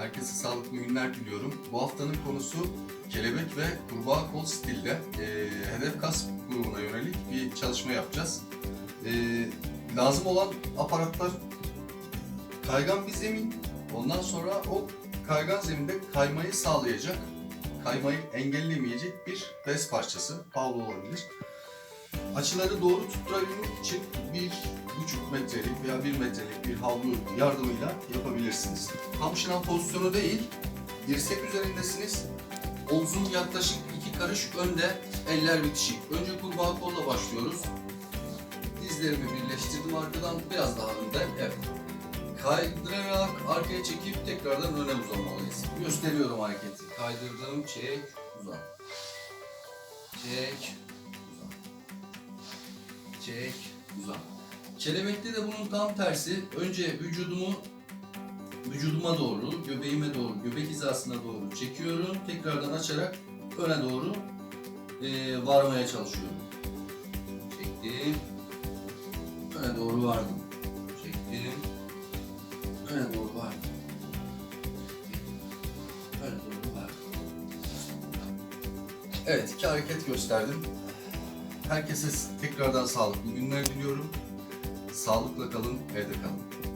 Herkese sağlıklı günler diliyorum. Bu haftanın konusu kelebek ve kurbağa kol stilde e, hedef kas grubuna yönelik bir çalışma yapacağız. E, lazım olan aparatlar kaygan bir zemin. Ondan sonra o kaygan zeminde kaymayı sağlayacak, kaymayı engellemeyecek bir bez parçası. Pavlo olabilir. Açıları doğru tutturabilmek için bir veya bir metrelik bir havlu yardımıyla yapabilirsiniz. Tam pozisyonu değil, dirsek üzerindesiniz. Omzun yaklaşık iki karış önde, eller bitişik. Önce kurbağa kolla başlıyoruz. Dizlerimi birleştirdim arkadan, biraz daha önde. Evet. Kaydırarak arkaya çekip tekrardan öne uzanmalıyız. Gösteriyorum hareketi. Kaydırdım, çek, uzan. Çek, uzan. Çek, uzan. Kelebekte de bunun tam tersi. Önce vücudumu vücuduma doğru, göbeğime doğru, göbek hizasına doğru çekiyorum. Tekrardan açarak öne doğru eee, varmaya çalışıyorum. Çektim. Öne doğru vardım. Çektim. Öne doğru vardım. Öne doğru vardım. Evet, iki hareket gösterdim. Herkese tekrardan sağlıklı günler diliyorum. Sağlıkla kalın, evde kalın.